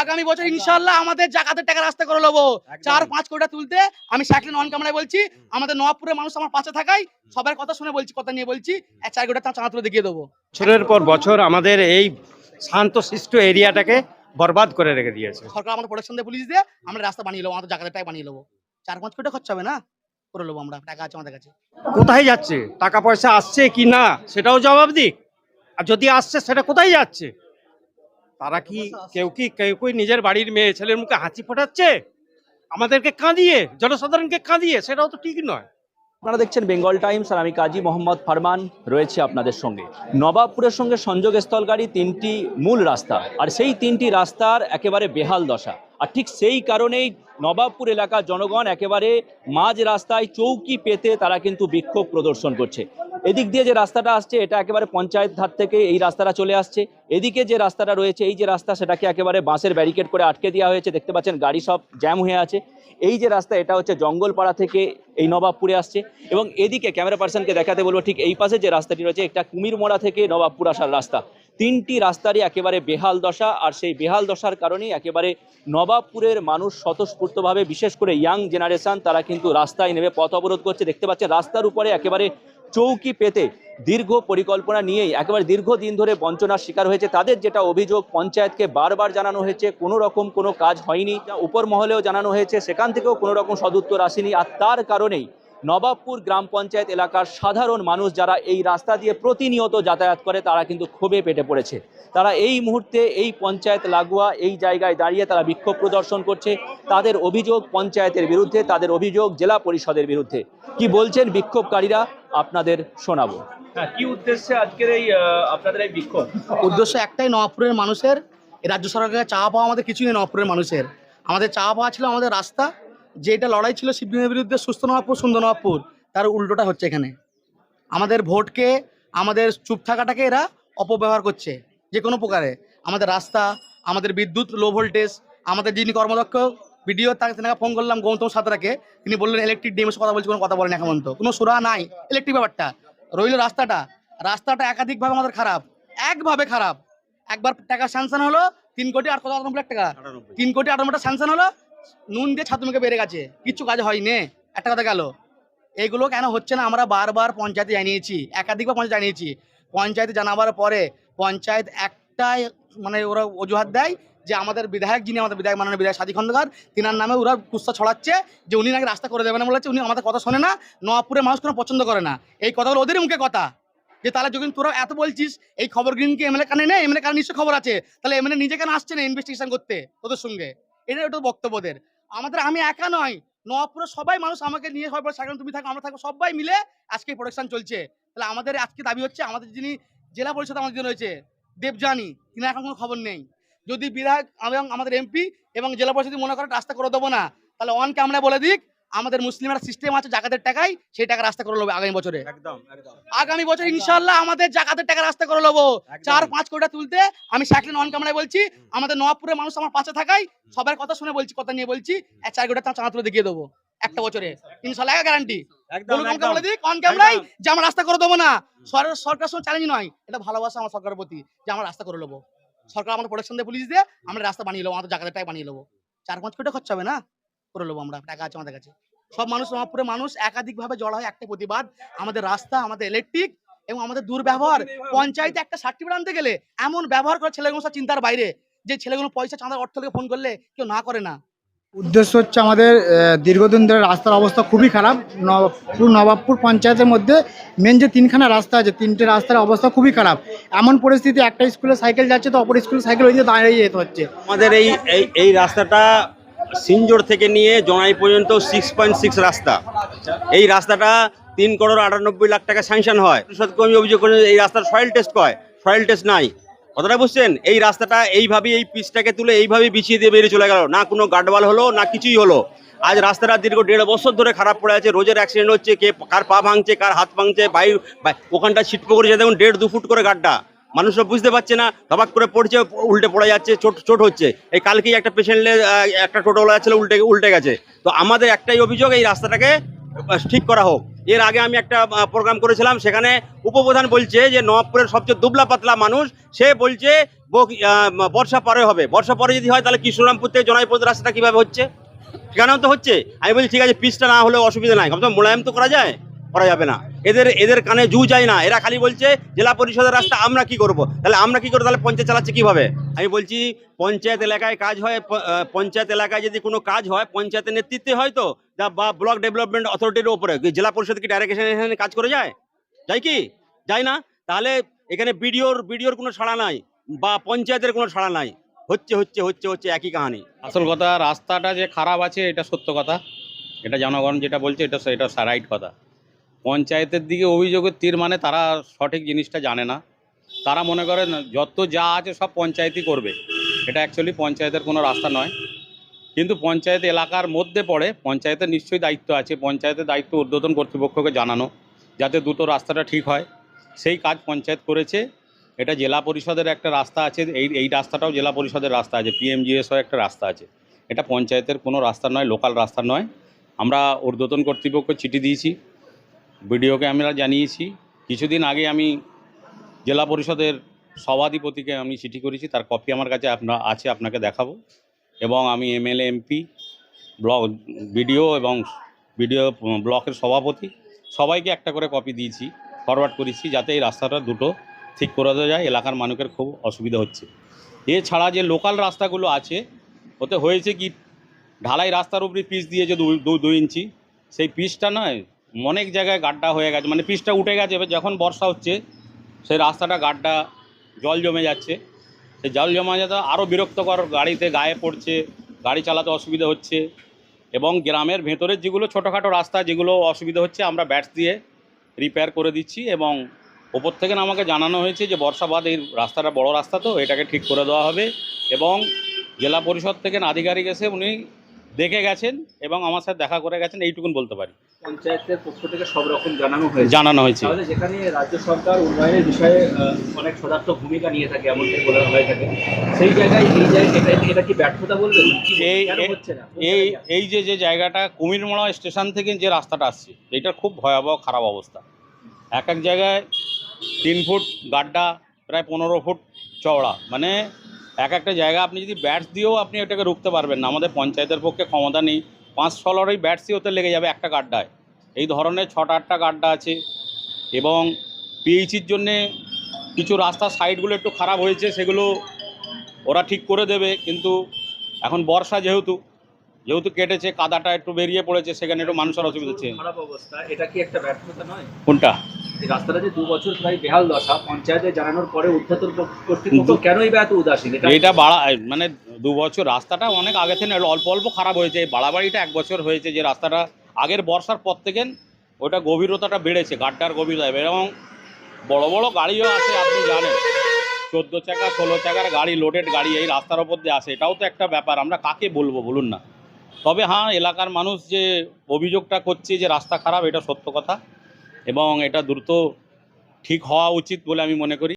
আগামী বছর ইনশাল্লাহ আমাদের জাকাতের টাকা রাস্তা করে নেব চার পাঁচ কোটি তুলতে আমি সাইকেল অন ক্যামেরায় বলছি আমাদের নবাবপুরের মানুষ আমার পাশে থাকাই সবার কথা শুনে বলছি কথা নিয়ে বলছি এক চার কোটি টাকা চাঁদা তুলে দেখিয়ে দেবো। বছরের পর বছর আমাদের এই শান্তশিষ্ট এরিয়াটাকে বরবাদ করে রেখে দিয়েছে। সরকার আমাদের প্রোটেকশন দিয়ে পুলিশ দিয়ে আমরা রাস্তা বানিয়ে নেব আমাদের জাকাতের টাকা বানিয়ে নেব চার পাঁচ কোটি খরচা হবে না? করে নেব আমরা টাকা আছে আমাদের কাছে। কোথায় যাচ্ছে? টাকা পয়সা আসছে কি না? সেটাও জবাব দিক। আর যদি আসছে সেটা কোথায় যাচ্ছে? তারা কি কেউ কি কেউ কি নিজের বাড়ির মেয়ে ছেলের মুখে হাঁচি ফোটাচ্ছে? আমাদেরকে কাঁদিয়ে জনসাধারণকে কাঁদিয়ে সেটাও তো ঠিক নয়। আপনারা দেখছেন বেঙ্গল টাইমস আর আমি কাজী মোহাম্মদ ফারমান রয়েছে আপনাদের সঙ্গে। নবাবপুরের সঙ্গে সংযোগ স্থলকারী তিনটি মূল রাস্তা আর সেই তিনটি রাস্তার একেবারে বেহাল দশা। আর ঠিক সেই কারণেই নবাবপুর এলাকার জনগণ একেবারে মাঝ রাস্তায় চৌকি পেতে তারা কিন্তু বিক্ষোভ প্রদর্শন করছে। এদিক দিয়ে যে রাস্তাটা আসছে, এটা একেবারে পঞ্চায়েত ধার থেকে এই রাস্তাটা চলে আসছে। এদিকে যে রাস্তাটা রয়েছে, এই যে রাস্তা সেটাকে একেবারে বাঁশের ব্যারিকেড করে আটকে দেওয়া হয়েছে। দেখতে পাচ্ছেন গাড়ি সব জ্যাম হয়ে আছে। এই যে রাস্তা, এটা হচ্ছে জঙ্গলপাড়া থেকে এই নবাবপুরে আসছে। এবং এদিকে ক্যামেরা পার্সনকে দেখাতে বলব, ঠিক এই পাশে যে রাস্তাটি রয়েছে একটা কুমির মোড়া থেকে নবাবপুর আসার রাস্তা। তিনটি রাস্তারই একেবারে বেহাল দশা, আর সেই বেহাল দশার কারণেই একেবারে নবাবপুরের মানুষ স্বতঃস্ফূর্তভাবে, বিশেষ করে ইয়াং জেনারেশন, তারা কিন্তু রাস্তায় নেমে পথ অবরোধ করছে। দেখতে পাচ্ছেন, রাস্তার উপরে একেবারে চৌকি পেতে দীর্ঘ পরিকল্পনা নিয়েই, একেবারে দীর্ঘদিন ধরে বঞ্চনার শিকার হয়েছে। তাদের যেটা অভিযোগ, পঞ্চায়েতকে বারবার জানানো হয়েছে, কোনো রকম কোনো কাজ হয়নি উপর মহলেও জানানো হয়েছে, সেখান থেকেও কোনো রকম সদুত্তর আসেনি, আর তার কারণেই নবাবপুর গ্রাম পঞ্চায়েত এলাকার সাধারণ মানুষ যারা এই রাস্তা দিয়ে প্রতিনিয়ত যাতায়াত করে তারা কিন্তু ক্ষোভে পেটে পড়েছে। তারা এই মুহূর্তে এই পঞ্চায়েত লাগোয়া এই জায়গায় দাঁড়িয়ে তারা বিক্ষোভ প্রদর্শন করছে। তাদের অভিযোগ পঞ্চায়েতের বিরুদ্ধে তাদের অভিযোগ জেলা পরিষদের বিরুদ্ধে। কি বলছেন বিক্ষোভকারীরা? আপনাদের শোনাবো। হ্যাঁ কি উদ্দেশ্যে আজকের এই আপনাদের এই বিক্ষোভ? উদ্দেশ্য একটাই নবাবপুরের মানুষের। রাজ্য সরকারের চাওয়া পাওয়া আমাদের কিছুই নেই নবাবপুরের মানুষের। আমাদের চাওয়া পাওয়া ছিল আমাদের রাস্তা যেটা লড়াই ছিল শিবলিঙ্গের বিরুদ্ধে সুস্থ নবাবপুর, সুন্দর নবাবপুর, তার উল্টোটা হচ্ছে এখানে। আমাদের ভোটকে, আমাদের চুপ থাকাটাকে এরা অপব্যবহার করছে, যে কোনো প্রকারে। আমাদের রাস্তা, আমাদের বিদ্যুৎ লো ভোল্টেজ আমাদের যিনি কর্মদক্ষ ভিডিও তাকে তেনাকে ফোন করলাম, গৌতম সাঁতরাকে। তিনি বললেন ইলেকট্রিক ডিএমএস কথা বলছি, কোনো কথা বলেন এখন তো কোনো সুরা নাই ইলেকট্রিক ব্যাপারটা। রইল রাস্তাটা। রাস্তাটা একাধিকভাবে আমাদের খারাপ, একভাবে খারাপ। একবার টাকা স্যাংশন হলো, তিন কোটি আট লাখ টাকা। তিন কোটি আটানব্বইটা স্যাংশন হলো নুন দিয়ে ছাত্রমুখে বেড়ে গেছে। কিচ্ছু কাজ হয়নি। একটা কথা গেল। এইগুলো কেন হচ্ছে না? আমরা বারবার পঞ্চায়েতে জানিয়েছি। একাধিকবার পঞ্চায়েত জানিয়েছি। পঞ্চায়েতে জানাবার পরে পঞ্চায়েত একটাই মানে ওরা অজুহাত দেয় যে আমাদের বিধায়ক যিনি আমাদের বিধায়ক মাননীয় বিধায়ক সাদী খন্দকার, তিনার নামে ওরা কুস্তা ছড়াচ্ছে যে উনি নাকি রাস্তা করে দেবেন বলেছে। উনি আমাদের কথা শোনে না। নবাবপুরের মানুষ কোনো পছন্দ করে না। এই কথাগুলো ওদের মুখে কথা। যে তাহলে যখন তোরা এত বলছিস, এই খবর কি এমএলএ কানে নেই? এমএলএ কানে নিশ্চয় খবর আছে। তাহলে এমএলএ নিজে কেন আসছে না ইনভেস্টিগেশন করতে ওদের সঙ্গে? এটাই ওটা বক্তব্যদের আমাদের, আমি একা নয় নবাবপুরের সবাই মানুষ আমাকে নিয়ে সবাই সাধারণ তুমি থাকো, আমরা থাকো। সবাই মিলে আজকে প্রোডাকশন চলছে। তাহলে আমাদের আজকে দাবি হচ্ছে, আমাদের যিনি জেলা পরিষদ আমাদের জন্য রয়েছে দেবজানি তিনি এখন কোনো খবর নেই। যদি বিধায়ক এবং আমাদের এমপি এবং জেলা পরিষদ মনে করে রাস্তা করে দেবো না। তাহলে অনকে আমরা বলে দিক। আমাদের মুসলিমের সিস্টেম আছে জাকাতের টাকায় সেই টাকা রাস্তা করে নেব আগামী বছরে। আগামী বছর ইনশাল্লাহ আমাদের জাকাতের টাকা রাস্তা করে নেব। চার পাঁচ কোটি তুলতে আমি সাইকেল অন ক্যামেরায় বলছি আমাদের নবাবপুরের মানুষ আমার পাশে থাকাই সবার কথা শুনে বলছি কথা নিয়ে বলছি এক চার কোটি টাকা চাঁদা তুলে দেখিয়ে দেবো একটা বছরে। ইনশাল্লাহ গ্যারান্টি বলে দিক অন যে আমরা রাস্তা করে দেবো না। সরকার সরকার সঙ্গে চ্যালেঞ্জ নয় এটা ভালোবাসা আমার সরকারের প্রতি যে আমরা রাস্তা করে নেব। সরকার আমাদের প্রোটেকশন দিয়ে পুলিশ দিয়ে আমরা রাস্তা বানিয়ে নেব আমাদের জায়গাটা বানিয়ে নেব। চার পাঁচ কোটি খরচা হবে না? করে নেব আমরা। টাকা আছে আমাদের কাছে। সব মানুষ নবাবপুরের মানুষ একাধিকভাবে জড়া হয় একটা প্রতিবাদ আমাদের রাস্তা আমাদের ইলেকট্রিক এবং আমাদের দুর্ব্যবহার। পঞ্চায়েতে একটা সার্টিফিকেট আনতে গেলে এমন ব্যবহার করে ছেলেগুলো সব চিন্তার বাইরে যে ছেলেগুলো পয়সা চাঁদার অর্থ থেকে ফোন করলে কেউ না করে না। উদ্দেশ্য হচ্ছে আমাদের দীর্ঘদিন ধরে রাস্তার অবস্থা খুবই খারাপ। নব- পুরো নবাবপুর পঞ্চায়েতের মধ্যে মেন যে তিনখানা রাস্তা আছে তিনটে রাস্তার অবস্থা খুবই খারাপ। এমন পরিস্থিতি একটা স্কুলে সাইকেল যাচ্ছে তো অপর স্কুলে সাইকেল ওই দিয়ে দাঁড়িয়ে যেতে হচ্ছে। আমাদের এই এই এই রাস্তাটা সিনজোর থেকে নিয়ে জনাই পর্যন্ত সিক্স পয়েন্ট সিক্স রাস্তা। এই রাস্তাটা তিন করোড় আটানব্বই লাখ টাকা স্যাংশন হয়। কর্মী অভিযোগ করে এই রাস্তার সয়েল টেস্ট কয়? সয়েল টেস্ট নাই। কথাটা বুঝছেন? এই রাস্তাটা এইভাবে এই পিচটাকে তুলে এইভাবে বিছিয়ে দিয়ে বেরিয়ে চলে গেল। না কোনো গার্ডওয়াল হলো, না কিছুই হলো। আজ রাস্তাটা দীর্ঘ দেড় বছর ধরে খারাপ পড়ে আছে। রোজের অ্যাক্সিডেন্ট হচ্ছে, কে কার পা ভাঙছে, কার হাত ভাঙছে বাই বাই- ওখানটা ছিটপো করেছে দেখুন, দেড় দু ফুট করে গাড্ডা। মানুষরা বুঝতে পারছে না, ধবাক করে পড়ছে, উল্টে পড়ে যাচ্ছে, চোট চোট হচ্ছে। এই কালকেই একটা পেশেন্টে একটা টোটোওয়ালা ছিল, উল্টে উল্টে গেছে। তো আমাদের একটাই অভিযোগ, এই রাস্তাটাকে ঠিক করা হোক। এর আগে আমি একটা প্রোগ্রাম করেছিলাম, সেখানে উপপ্রধান বলছে যে, নবাবপুরের সবচেয়ে দুবলা পাতলা মানুষ, সে বলছে বর্ষা পরে হবে। বর্ষা পরে যদি হয়, তাহলে কৃষ্ণরামপুর থেকে জনাইপুর রাস্তাটা কীভাবে হচ্ছে? সেখানেও তো হচ্ছে। আমি বলছি, ঠিক আছে, পিচটা না হলে অসুবিধা নাই। কমসে কম মোলায়েম তো করা যায়। করা যাবে না। এদের এদের কানে জু যায় না। এরা খালি বলছে, জেলা পরিষদের রাস্তা, আমরা কি করব? তাহলে আমরা কি করব? তাহলে পঞ্চায়েত চালাচ্ছে কীভাবে? আমি বলছি, পঞ্চায়েত এলাকায় কাজ হয় পঞ্চায়েত এলাকায় যদি কোনো কাজ হয়, পঞ্চায়েতের নেতৃত্বে হয় তো বা ব্লক ডেভেলপমেন্ট অথরিটির ওপরে জেলা পরিষদ কি ডাইরেক্ট এখানে কাজ করে যায়? যায় কি? যায় না? তাহলে এখানে বিডিওর বিডিওর কোনো ছাড়া নাই, বা পঞ্চায়েতের কোনো ছাড়া নাই। হচ্ছে হচ্ছে হচ্ছে হচ্ছে একই কাহানি। আসল কথা, রাস্তাটা যে খারাপ আছে, এটা সত্য কথা। এটা জনগণ যেটা বলছে, এটা এটা রাইট কথা। পঞ্চায়েতের দিকে অভিযোগের তীর মানে তারা সঠিক জিনিসটা জানে না। তারা মনে করেন যত যা আছে সব পঞ্চায়েতই করবে। এটা অ্যাকচুয়ালি পঞ্চায়েতের কোনো রাস্তা নয়। কিন্তু পঞ্চায়েত এলাকার মধ্যে পড়ে, পঞ্চায়েতের নিশ্চয়ই দায়িত্ব আছে। পঞ্চায়েতের দায়িত্ব ঊর্ধ্বতন কর্তৃপক্ষকে জানানো, যাতে দুটো রাস্তাটা ঠিক হয়। সেই কাজ পঞ্চায়েত করেছে। এটা জেলা পরিষদের একটা রাস্তা আছে। এই এই রাস্তাটাও জেলা পরিষদের রাস্তা আছে। পিএমজিএসও একটা রাস্তা আছে। এটা পঞ্চায়েতের কোনো রাস্তা নয়, লোকাল রাস্তা নয়। আমরা ঊর্ধ্বতন কর্তৃপক্ষ চিঠি দিয়েছি। বিডিওকে আমরা জানিয়েছি। কিছুদিন আগে আমি জেলা পরিষদের সভাধিপতিকে আমি চিঠি করেছি, তার কপি আমার কাছে আপনা, আছে, আপনাকে দেখাবো। এবং আমি এমএলএ, এমপি, ব্লক, বিডিও এবং বিডিও ব্লকের সভাপতি, সবাইকে একটা করে কপি দিয়েছি ফরওয়ার্ড করেছি, যাতে এই রাস্তাটা দুটো ঠিক করে দেওয়া যায়, এলাকার মানুষের খুব অসুবিধা হচ্ছে। এছাড়া যে লোকাল রাস্তাগুলো আছে, ওতে হয়েছে কি, ঢালাই রাস্তার উপরে পিচ দিয়েছে দু দুই ইঞ্চি। সেই পিচটা নয় অনেক জায়গায় গাড্ডা হয়ে গেছে মানে পিচটা উঠে গেছে, এবার যখন বর্ষা হচ্ছে, সেই রাস্তাটা গাড্ডা, জল জমে যাচ্ছে। সেই জল জমা যাতে আরও বিরক্তকর গাড়িতে গায়ে পড়ছে, গাড়ি চালাতে অসুবিধা হচ্ছে এবং গ্রামের ভেতরের যেগুলো ছোটোখাটো রাস্তা, যেগুলো অসুবিধা হচ্ছে, আমরা ব্যাটস দিয়ে রিপেয়ার করে দিচ্ছি এবং ওপর থেকে আমাকে জানানো হয়েছে যে বর্ষাবাদ এই রাস্তাটা বড় রাস্তা তো, এটাকে ঠিক করে দেওয়া হবে এবং জেলা পরিষদ থেকে আধিকারিক এসে উনি দেখে গেছেন এবং আমার সাথে দেখা করে গেছেন, এইটুকুন বলতে পারি। পঞ্চায়েতের পক্ষ থেকে সব রকম জানানো হয়েছে। জানানো হয়েছে। তাহলে যেখানে রাজ্য সরকার উন্নয়নের বিষয়ে অনেক সদার্থক ভূমিকা নিয়ে থাকে এমনটাই বলা হয়ে থাকে। সেই জায়গায় এই জায়গায় এটা এটা কি ব্যর্থতা বলবেন এই- এই- এই যে যে জায়গাটা কুমিরমোড়া স্টেশন থেকে যে রাস্তাটা আসছে এইটার খুব ভয়াবহ খারাপ অবস্থা। এক এক জায়গায় তিন ফুট গাড্ডা প্রায় পনেরো ফুট চওড়া। মানে এক একটা জায়গা আপনি যদি ব্যাটস দিয়েও আপনি এটাকে রুখতে পারবেন না। আমাদের পঞ্চায়েতের পক্ষে ক্ষমতা নেই। পাঁচ ছ লড়াই হতে ওতে লেগে যাবে একটা গাড্ডায়। এই ধরনের ছটা আটটা গাড্ডা আছে এবং পিএইচির জন্যে কিছু রাস্তার সাইডগুলো একটু খারাপ হয়েছে সেগুলো ওরা ঠিক করে দেবে কিন্তু এখন বর্ষা যেহেতু যেহেতু কেটেছে কাদাটা একটু বেরিয়ে পড়েছে সেখানে একটু মানুষের অসুবিধা হচ্ছে। খারাপ অবস্থা। এটা কি একটা ব্যর্থতা নয়? কোনটা? রাস্তাটা যে দু বছর প্রায় বেহাল দশা পঞ্চায়েতে জানানোর পরে উদ্ধতন কর্তৃপক্ষ কেনই বা এত উদাসীন? এটা এটা বাড়া মানে দু বছর রাস্তাটা অনেক আগে থেকে অল্প অল্প খারাপ হয়েছে। এই বাড়াবাড়িটা এক বছর হয়েছে যে রাস্তাটা আগের বর্ষার পর থেকে ওটা গভীরতাটা বেড়েছে গাড্ডার গভীরতা এবং বড় বড় গাড়িও আছে আপনি জানেন। চোদ্দ চাকা ষোলো চাকার গাড়ি লোডেড গাড়ি এই রাস্তার ওপর দিয়ে আসে। এটাও তো একটা ব্যাপার আমরা কাকে বলব বলুন না। তবে হ্যাঁ এলাকার মানুষ যে অভিযোগটা করছে যে রাস্তা খারাপ এটা সত্য কথা। এবং এটা দ্রুত ঠিক হওয়া উচিত বলে আমি মনে করি।